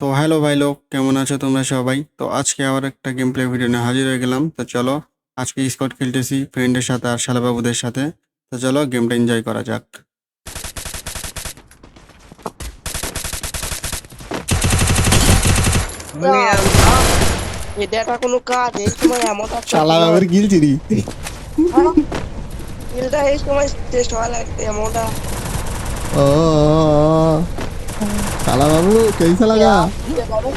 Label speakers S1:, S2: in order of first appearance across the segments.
S1: তো হ্যালো ভাই লোক কেমন আছো তোমরা সবাই? তো আজকে আবার একটা গেম প্লে ভিডিও নিয়ে হাজির হয়ে গেলাম। তো চলো আজকে স্কট খেলতেছি ফ্রেন্ডের সাথে আর শালাবাবুদের সাথে। তো চলো গেমটা এনজয় করা যাক।
S2: এটা কোনো কাজ এই সময় এমন একটা
S1: শালাবাবুর গিল
S2: এটা এই সময় টেস্ট হওয়া লাগবে এমনটা।
S1: ও। Salah lah dulu, kena okay, salah yeah. kah? Yeah, that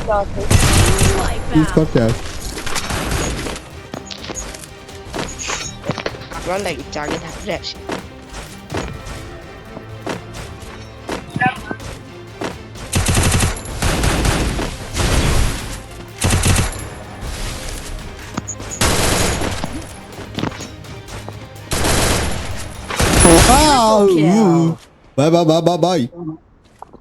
S1: is. Run like after that shit. Wow! Bye bye bye
S3: bye bye!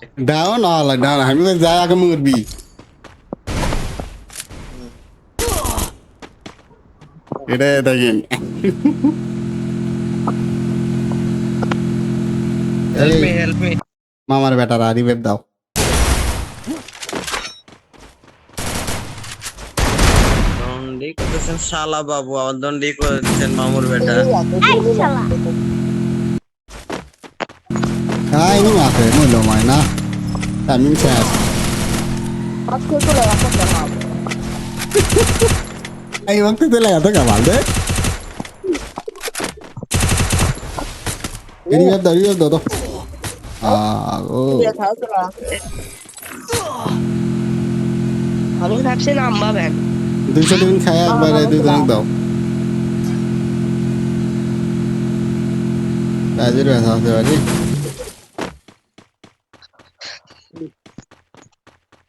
S3: গে
S1: ডাউন আলা ডাউন আমি তো যাই আগে মরবি এটা দেখেন
S3: হেল্প মি হেল্প মি
S1: মামার বেটার আরিফের দাও।
S3: দন্ডি করতেছেন শালা বাবু আমার দন্ডি করতেছেন মামুর বেটা।
S1: Ay, ini nggak kayak ini loh main ah.
S2: Tamin saya. Aku tuh
S1: lah aku nggak mau. Ayo waktu itu lah atau nggak deh. Ini ya dari ya dodo. Ah, oh. Iya tahu tuh lah.
S2: আমি ভাবছি নামবা bag
S1: দুইশো দিন খায় একবার দুইজন দাও রাজের ব্যথা হতে পারি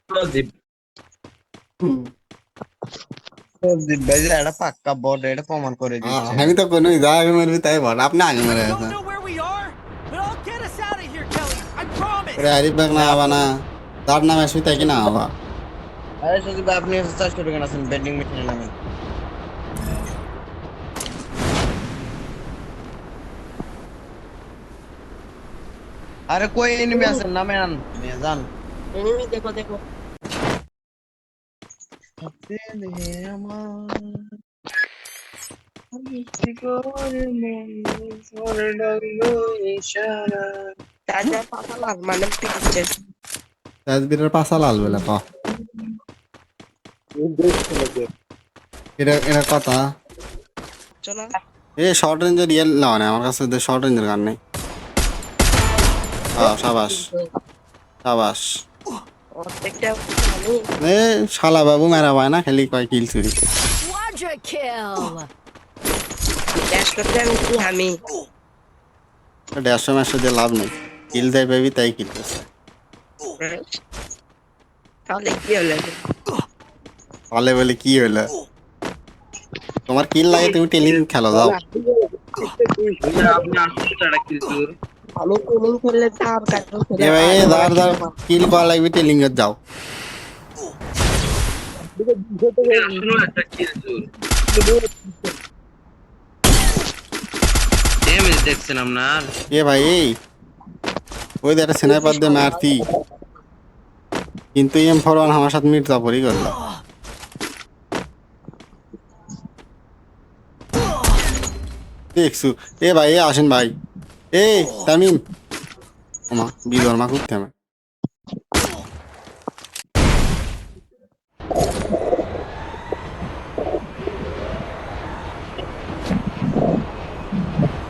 S3: প্রদীপ প্রদীপ ভাই যে একটা পাক্কা বট এটা প্রমাণ করে দিচ্ছে
S1: আমি তো কোনো যা আগে মারবি তাই বল আপনি আগে মেরে
S4: don't
S1: গেছেন
S4: know where we are, but I'll get us out of here, Kelly. I promise.
S1: রে আরিফ বাগ না আবা না তার নাম আসবি তাই কি না আবা
S3: আরে সুদীপ ভাই, আপনি সার্চ করে কেন আছেন বেডিং মেশিনের নামে আরে কই এনিমি আছেন নামে আন নিয়ে যান
S2: এনিমি দেখো মানে পিকচার
S1: তাজবিরের পাশা লাল বেলা ক এটা এটা কথা এ শর্ট রেঞ্জের ইয়ে লাও না আমার কাছে শর্ট রেঞ্জের গান নেই হ্যাঁ সাবাস সাবাস
S2: অর্ধেকটা আমি
S1: এ শালা বাবু মেরা পায় না খালি কয় কিল চুরি
S5: Quadra kill!
S2: ক্যাশ করতে আমি। কি
S1: লাভ নেই। কিল দেয় পেবি তাই কিল করছে।
S2: তাহলে কি হলো?
S1: বলে বলে কি হলো? তোমার কিল লাগে তুমি টেলিং খেলো যাও।
S3: আপনি আসতে টাকা কিছু
S2: আমি ট্রেনিং খেললে তার কাছে
S1: এ ভাই এ দাঁড় দাঁড় কিল করা লাগবে টেলিং এর যাও।
S3: আসলে একটা কিছু ড্যামেজ দেখছেন আপনার?
S1: এ ভাই এই। ওই একটা স্নাইপার দিয়ে মারতি। কিন্তু এম ফর ওয়ান আমার সাথে মির্জাপুরই করল। দেখছু। এ ভাই এ আসেন ভাই। এ আমার।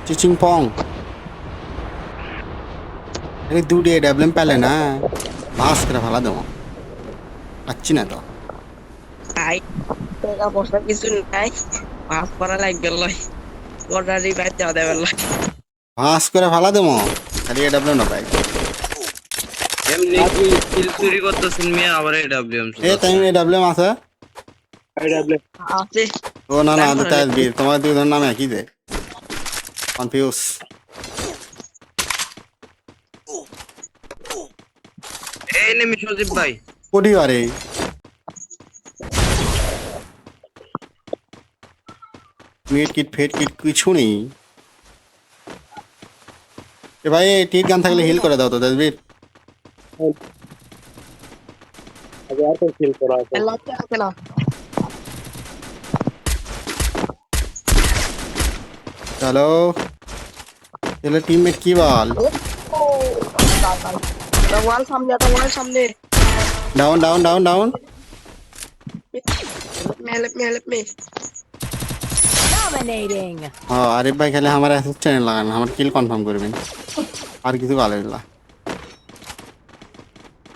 S1: চিচিং পং আরে দুটি ডেভেলপ পেলে না। বাস করে ফেলা দেবো। পাচ্ছি না তো।
S2: তাই পয়সা কিছু নাই। মাফ করা লাগবে লয়। অর্ডারই বাইর দেওয়া দেবে লয়।
S1: বাস করে ফেলা দেবো। খালি ডেভেলপ না পাই
S3: এমনি কিল চুরি করতেছেন মিয়া আবার
S1: এ এডাব্লিউএম আছে।
S2: আছে।
S1: ও না না এসবির তোমার দুজন নাম একই দে? কনফিউজ
S3: এই নেমি সজীব ভাই।
S1: কোটি আরে মিট কিট ফেট কিট কিছু নেই। এ ভাই টিট গান থাকলে হিল করে দাও তো দেশবীর
S2: লাগতে আছে। না
S1: চলো চলো টিমমেট কি বল?
S2: ওয়াল সামনে একটা ওয়াল সামনে।
S1: Down down down down
S2: help me help me
S5: Dominating.
S1: ও, আরিফ ভাই খেলে আমার লাগান, আমার কিল কনফার্ম করবেন। আর কিছু না।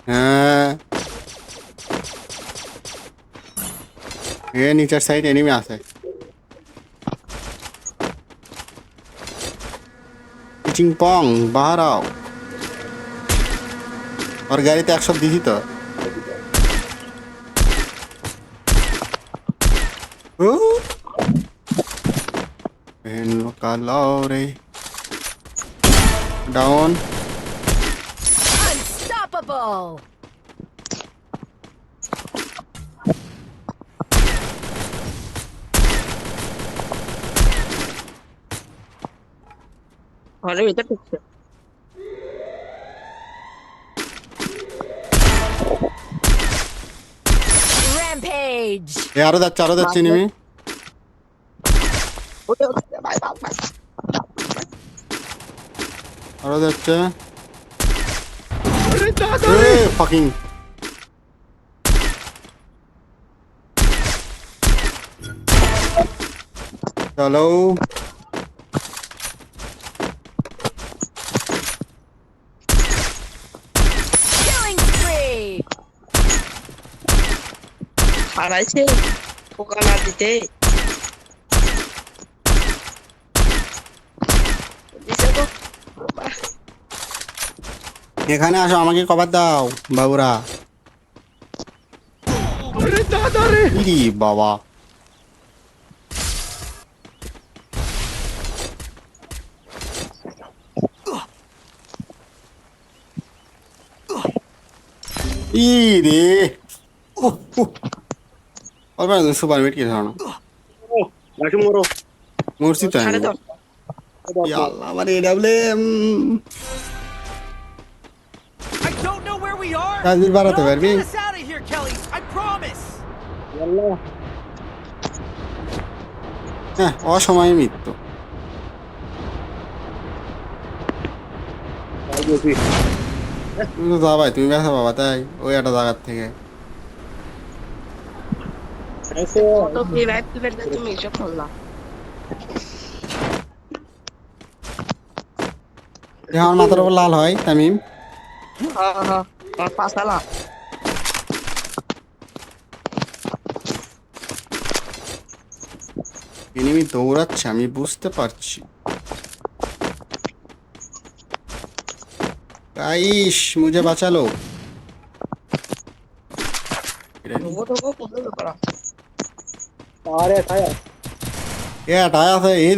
S1: হ্যাঁ। এ, নিচের সাইড এনিমি আছে। পিচিং পং বাহার ওর গাড়িতে একশো দিছি তো ও। And Calore. Down.
S5: Unstoppable.
S2: Olha, eita, pizza.
S5: Rampage.
S1: ಯಾರು ದಚ್ಚ ಯಾರು ದಚ್ಚಿ ನೀವು এ আরও যাচ্ছে আরও যাচ্ছে নিমি
S2: ওটা হচ্ছে ভাই ভাই ভাই
S1: আরও যাচ্ছে ফাকিং চলো
S5: Killing spree.
S2: হারাইছে পোকা না দিতে দিছে তো বাহ,
S1: এখানে আসো আমাকে কভার দাও বাবুরা। বাবা। ইরে। অল্প সুপার কি ধরনা মূর্তি তো
S2: ছাড়ে দাও।
S1: আল্লাহ আমার এডাব্লিউ
S4: Kelly. I promise.
S1: হ্যাঁ অসময়ে মৃত্যু। তুমি তো যাবাই তুমি ব্যথা বাবা তাই ওই একটা জায়গার থেকে। আমার মাথার উপর লাল হয় তামিম।
S2: হ্যাঁ হ্যাঁ। আর
S1: এনিমি দৌড়াচ্ছে আমি বুঝতে পারছি। গাইস মুঝে বাঁচালো।
S2: ঢোকো ঢোকো কোথাও করা
S1: এ টায় আছে এই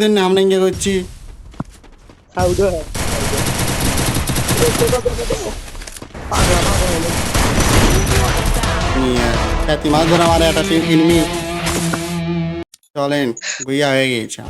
S1: মাছ ধরে আমার একটা এনিমি চলেন গুইয়া হয়ে গিয়েছে